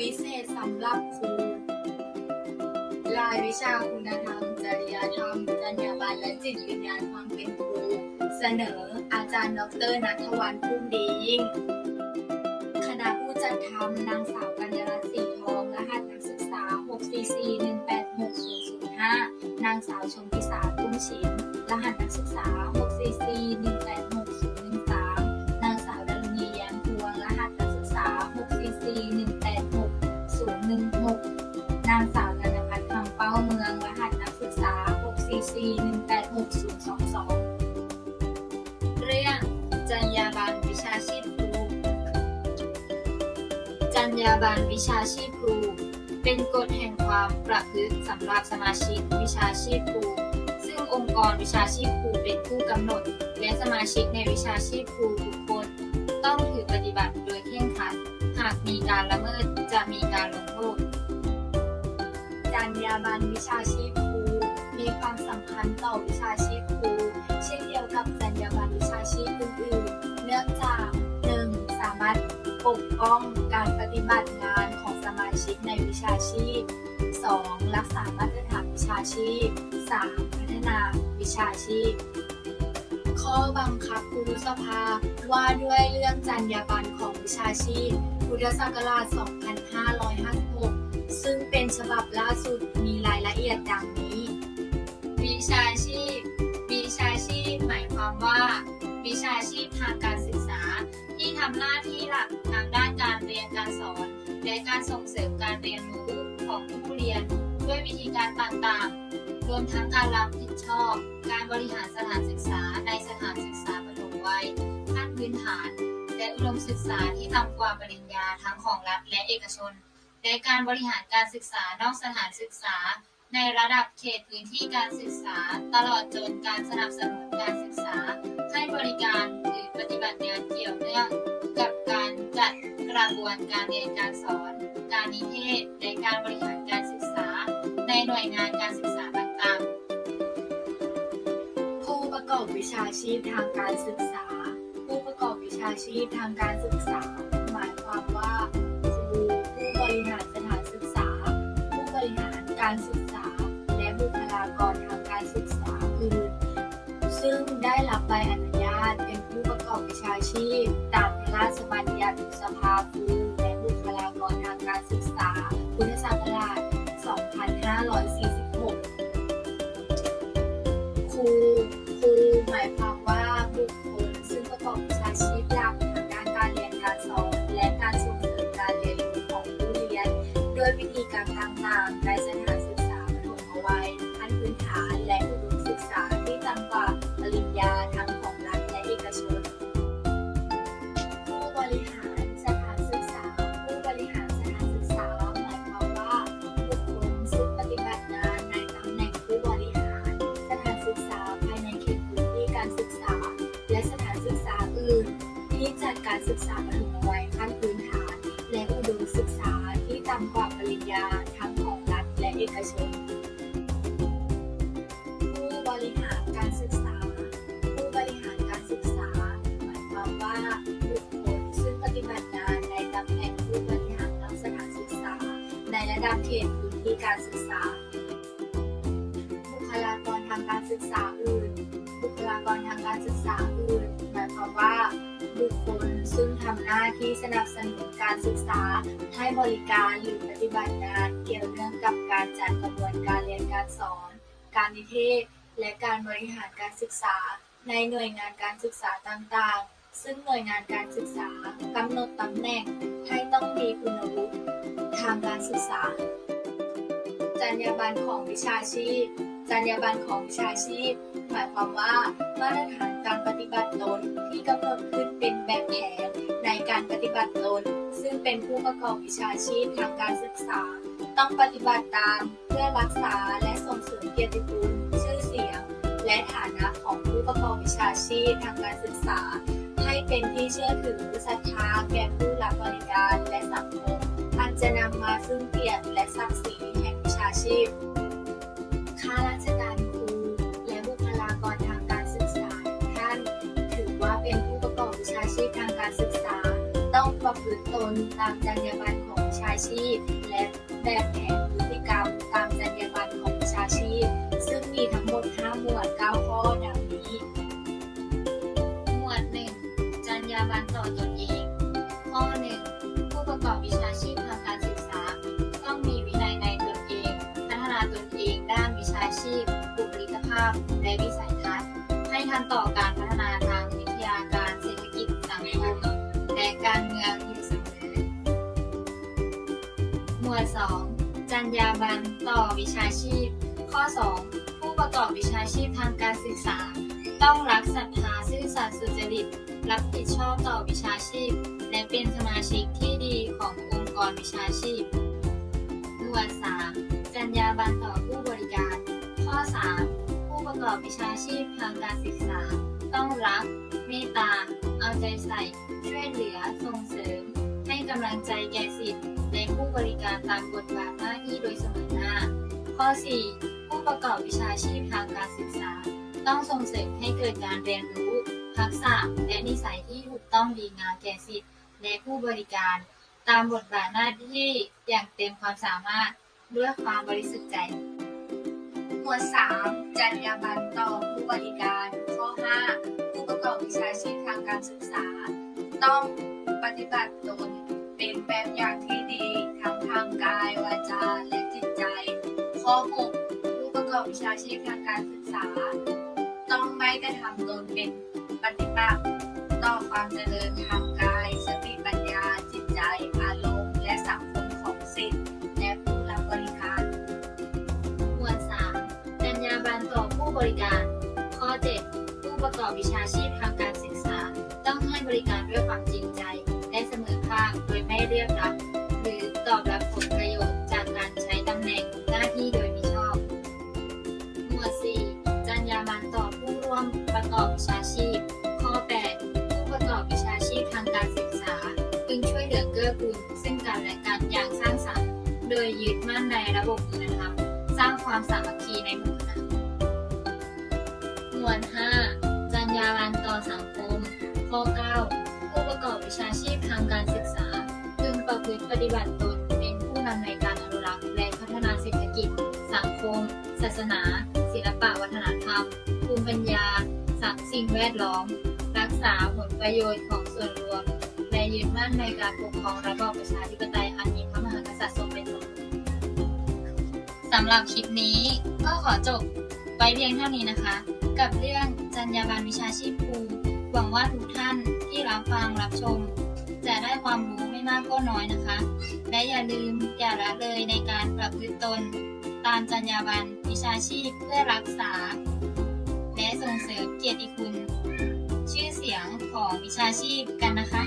วิเศษสำหรับครูรายวิชาคุณธรรม จริยธรรม จรรยาบรรณและจิตวิญญาณความเป็นครู เสนออาจารย์ดรนัทวันพุ่มดียิ่ง คณะผู้จัดทำนางสาวกัญญารัตน์สีทอง รหัสนักศึกษา 644186005 นางสาวชมพิสาตุ้มชิมรหัสนักศึกษา 644186013 นางสาวดารุณีแย้มพวง รหัสนักศึกษา 64418 นางสาวนันพัฒน์คำเป้าเมือง รหัสนักศึกษา 644186022 เรื่องจรรยาบรรณวิชาชีพครู จรรยาบรรณวิชาชีพครู เป็นกฎแห่งความประพฤติสำหรับสมาชิกวิชาชีพครู ซึ่งองค์กรวิชาชีพครูเป็นผู้กำหนด และสมาชิกในวิชาชีพครูทุกคน ต้องถือปฏิบัติโดยเคร่งครัด หากมีการละเมิดจะมีการลงโทษ จรรยาบรรวิชาชีพครูมีความสำคัญต่อวิชาชีพครูเช่นเดียวกับจรรยาบรรวิชาชีพอื่นๆ เนื่องจาก 1. สามารถปกป้องการปฏิบัติงานของสมาชิกในวิชาชีพ 2. รักษามาตรฐานวิชาชีพ 3. พัฒนาวิชาชีพ ข้อบังคับครูสภาว่าด้วยเรื่องจรรยาบรรณของวิชาชีพพุทธศักราช 2556 ซึ่งเป็นฉบับ ละเอียดดังนี้ วิชาชีพ วิชาชีพ หมายความว่า วิชาชีพทางการศึกษา ที่ทำหน้าที่หลักทางด้านการเรียนการสอน และการส่งเสริมการเรียนรู้ของผู้เรียน ด้วยวิธีการต่างๆ รวมทั้งการรับผิดชอบ การบริหารสถานศึกษาในสถานศึกษาปฐมวัยขั้นพื้นฐาน และอุดมศึกษาที่ต่ำกว่าปริญญาทั้งของรัฐและเอกชนและการบริหารการศึกษานอกสถานศึกษา ในระดับเขตพื้นที่การศึกษา ตลอดจนการสนับสนุนการศึกษา ให้บริการหรือปฏิบัติงานเกี่ยวเนื่องกับการจัดกระบวนการเรียนการสอน การนิเทศและการบริหารการศึกษา ในหน่วยงานการศึกษาต่างๆ ผู้ประกอบวิชาชีพทางการศึกษา ผู้ประกอบวิชาชีพทางการศึกษา หมายความว่าครูผู้บริหารสถานศึกษา ผู้บริหารการศึกษา ได้รับใบอนุญาตเป็นผู้ประกอบวิชาชีพ ตามพระราชบัญญัติสภาครูและบุคลากรทางการศึกษา พุทธศักราช การศึกษาปฐมวัยขั้นพื้นฐาน และอุดมศึกษาที่ต่ำกว่าปริญญาทั้งของรัฐและเอกชน ผู้บริหารการศึกษา ผู้บริหารการศึกษา หมายความว่าบุคคลซึ่งปฏิบัติงานในตำแหน่งผู้บริหารของสถานศึกษา ในระดับเขตพื้นที่การศึกษา บุคลากรทางการศึกษาอื่น บุคลากรทางการศึกษาอื่น หมายความว่า บุคคล ซึ่งทำหน้าที่สนับสนุนการศึกษา ให้บริการหรือปฏิบัติงานเกี่ยวเนื่องกับการจัดกระบวนการเรียนการสอน การนิเทศ และการบริหารการศึกษา ในหน่วยงานการศึกษาต่างๆ ซึ่งหน่วยงานการศึกษากำหนดตำแหน่งให้ต้องมีคุณวุฒิทางการศึกษา จรรยาบรรณของวิชาชีพ จรรยาบรรณของวิชาชีพ หมายความว่ามาตรฐานการปฏิบัติตนที่กำหนดขึ้นเป็นแบบแผนในการปฏิบัติตน ซึ่งเป็นผู้ประกอบวิชาชีพทางการศึกษา ต้องปฏิบัติตามเพื่อรักษาและส่งเสริมเกียรติคุณชื่อเสียง และฐานะของผู้ประกอบวิชาชีพทางการศึกษา ให้เป็นที่เชื่อถือศรัทธาแก่ผู้รับบริการและสังคมอันจะนำมาซึ่งเกียรติและศักดิ์ศรีแห่งวิชาชีพ ข้าราชการครูและบุคลากรทางการศึกษา ท่าน ถือว่าเป็นผู้ประกอบวิชาชีพทางการศึกษา ต้องปประพฤติตนตามจรรยาบรรณของวิชาชีพ และแบบแผนพฤติกรรมตามจรรยาบรรณของวิชาชีพ ซึ่งมีทั้งหมด5หมวด9ข้อดัง ทันต่อการพัฒนาทางวิทยาการเศรษฐกิจสังคมและการเมืองอยู่เสมอหมวด 2 จรรยาบรรณต่อวิชาชีพ ข้อ 2 ผู้ประกอบวิชาชีพทางการศึกษา ต้องรักศรัทธาซื่อสัตย์สุจริต รับผิดชอบต่อวิชาชีพ และเป็นสมาชิกที่ดีขององค์กรวิชาชีพ หมวด 3 จรรยาบรรณต่อผู้บริการ ข้อ 3 กอบวิชาชีพทางการศึกษา ต้องรัก เมตตา เอาใจใส่ ช่วยเหลือ ส่งเสริม ให้กำลังใจแก่สิทธิ์และผู้บริการตามบทบาทหน้าที่โดยสมหน้า ข้อ 4 ผู้ประกอบวิชาชีพทางการศึกษา ต้องส่งเสริมให้เกิดการเรียนรู้ ทักษะ และนิสัยที่ถูกต้องดีงามแก่สิทธิ์และผู้บริการ ตามบทบาทหน้าที่อย่างเต็มความสามารถด้วยความบริสุทธิ์ใจ หมวด 3 จรรยาบรรณต่อผู้บริการ ข้อ 5 ผู้ประกอบวิชาชีพทางการศึกษา ต้องปฏิบัติตนเป็นแบบอย่างที่ดีทั้งทางกายวาจาและจิตใจ ข้อ 6 ผู้ประกอบวิชาชีพทางการศึกษา ต้องไม่กระทำตนเป็นปฏิปักษ์ต่อความเจริญ บริการ ข้อ 7 ผู้ประกอบวิชาชีพทางการศึกษา ต้องให้บริการด้วยความจริงใจและเสมอภาคโดยไม่เรียกรับ หรือตอบรับผลประโยชน์จากการใช้ตำแหน่งหน้าที่โดยมิชอบ หมวด 4 จรรยาบรรณต่อผู้ร่วมประกอบวิชาชีพ ข้อ 8 ผู้ประกอบวิชาชีพทางการศึกษาพึงช่วยเหลือเกื้อกูลซึ่งกันและกันอย่างสร้างสรรค์ โดยยึดมั่นในระบบคุณธรรมสร้างความสามัคคีในหมู่ วด5จรรยาบรรณต่อสังคม ข้อ 9 ผู้ประกอบวิชาชีพทางการศึกษาพึงประพฤติปฏิบัติตนเป็นผู้นำในการอนุรักษ์และพัฒนาเศรษฐกิจ สังคม ศาสนา ศิลปะวัฒนธรรม ภูมิปัญญาสังสิ่งแวดล้อม รักษาผลประโยชน์ของส่วนรวม และยึดมั่นในการปกครองระบอบประชาธิปไตยอันมีพระมหากษัตริย์ทรงเป็นสำหรับคลิปนี้ก็ขอจบ ไว้เพียงเท่านี้นะคะ กับเรื่องจรรยาบรรณวิชาชีพครูหวังว่าทุกท่านที่รับฟังรับชม จะได้ความรู้ไม่มากก็น้อยนะคะ และอย่าลืมอย่าละเลยในการประพฤติตน ตามจรรยาบรรณวิชาชีพเพื่อรักษา และส่งเสริมเกียรติคุณ ชื่อเสียงของวิชาชีพกันนะคะ